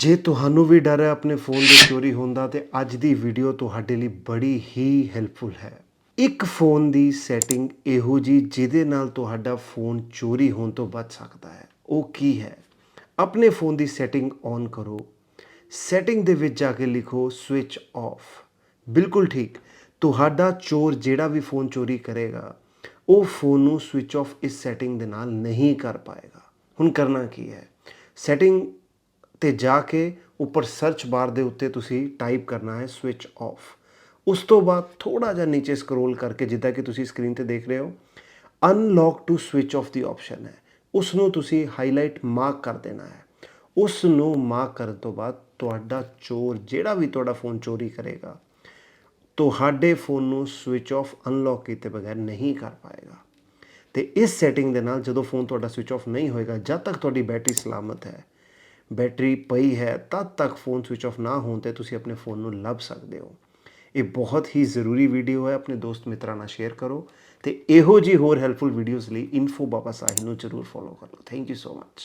ਜੇ ਤੁਹਾਨੂੰ ਵੀ ਡਰ ਹੈ ਆਪਣੇ ਫੋਨ ਦੇ ਚੋਰੀ ਹੋਣ ਦਾ, ਤੇ ਅੱਜ ਦੀ ਵੀਡੀਓ ਤੁਹਾਡੇ ਲਈ ਬੜੀ ਹੀ ਹੈਲਪਫੁਲ ਹੈ। ਇੱਕ ਫੋਨ ਦੀ ਸੈਟਿੰਗ ਇਹੋ ਜੀ, ਜਿਹਦੇ ਨਾਲ ਤੁਹਾਡਾ ਫੋਨ ਚੋਰੀ ਹੋਣ ਤੋਂ ਬਚ ਸਕਦਾ ਹੈ। ਉਹ ਕੀ ਹੈ? ਆਪਣੇ ਫੋਨ ਦੀ ਸੈਟਿੰਗ ਔਨ ਕਰੋ। ਸੈਟਿੰਗ ਦੇ ਵਿੱਚ ਜਾ ਕੇ ਲਿਖੋ ਸਵਿਚ ਆਫ ਬਿਲਕੁਲ ਠੀਕ। ਤੁਹਾਡਾ ਚੋਰ ਜਿਹੜਾ ਵੀ ਫੋਨ ਚੋਰੀ ਕਰੇਗਾ, ਉਹ ਫੋਨ ਨੂੰ ਸਵਿਚ ਆਫ ਇਸ ਸੈਟਿੰਗ ਦੇ ਨਾਲ ਨਹੀਂ ਕਰ ਪਾਏਗਾ। ਹੁਣ ਕਰਨਾ ਕੀ ਹੈ? ਸੈਟਿੰਗ ਤੇ ਜਾ ਕੇ ਉੱਪਰ ਸਰਚ ਬਾਰ ਦੇ ਉੱਤੇ ਤੁਸੀਂ ਟਾਈਪ ਕਰਨਾ ਹੈ ਸਵਿਚ ਆਫ ਉਸ ਤੋਂ ਬਾਅਦ ਥੋੜਾ ਜਿਹਾ ਨੀਚੇ ਸਕਰੋਲ ਕਰਕੇ ਜਿੱਦਾਂ ਕਿ ਤੁਸੀਂ ਸਕਰੀਨ ਤੇ ਦੇਖ ਰਹੇ ਹੋ ਅਨਲੌਕ ਟੂ ਸਵਿਚ ਆਫ ਦੀ ਆਪਸ਼ਨ ਹੈ। ਉਸ ਨੂੰ ਤੁਸੀਂ ਹਾਈਲਾਈਟ ਮਾਰਕ ਕਰ ਦੇਣਾ ਹੈ। ਉਸ ਨੂੰ ਮਾਰਕ ਕਰਨ ਤੋਂ ਬਾਅਦ ਤੁਹਾਡਾ ਚੋਰ ਜਿਹੜਾ ਵੀ ਤੁਹਾਡਾ ਫੋਨ ਚੋਰੀ ਕਰੇਗਾ, ਤੁਹਾਡੇ ਫੋਨ ਨੂੰ ਸਵਿਚ ਆਫ ਅਨਲੌਕ ਕੀਤੇ ਬਗੈਰ ਨਹੀਂ ਕਰ ਪਾਏਗਾ। ਤੇ ਇਸ ਸੈਟਿੰਗ ਦੇ ਨਾਲ ਜਦੋਂ ਫੋਨ ਤੁਹਾਡਾ ਸਵਿਚ ਆਫ ਨਹੀਂ ਹੋਏਗਾ, ਜਦ ਤੱਕ ਤੁਹਾਡੀ ਬੈਟਰੀ ਸਲਾਮਤ ਹੈ ਬੈਟਰੀ ਪਈ ਹੈ, ਤਦ ਤੱਕ ਫੋਨ ਸਵਿਚ ਆਫ ਨਾ ਹੋਣ ਤੇ ਤੁਸੀਂ ਆਪਣੇ ਫੋਨ ਨੂੰ ਲੱਭ ਸਕਦੇ ਹੋ। ਇਹ ਬਹੁਤ ਹੀ ਜ਼ਰੂਰੀ ਵੀਡੀਓ ਹੈ, ਆਪਣੇ ਦੋਸਤ ਮਿੱਤਰਾਂ ਨਾਲ ਸ਼ੇਅਰ ਕਰੋ ਤੇ ਇਹੋ ਜੀ ਹੋਰ ਹੈਲਪਫੁਲ ਵੀਡੀਓਜ਼ ਲਈ ਇਨਫੋ ਬਾਬਾ ਸਾਹਿਬ ਨੂੰ ਜ਼ਰੂਰ ਫੋਲੋ ਕਰ ਲਓ। Thank you so much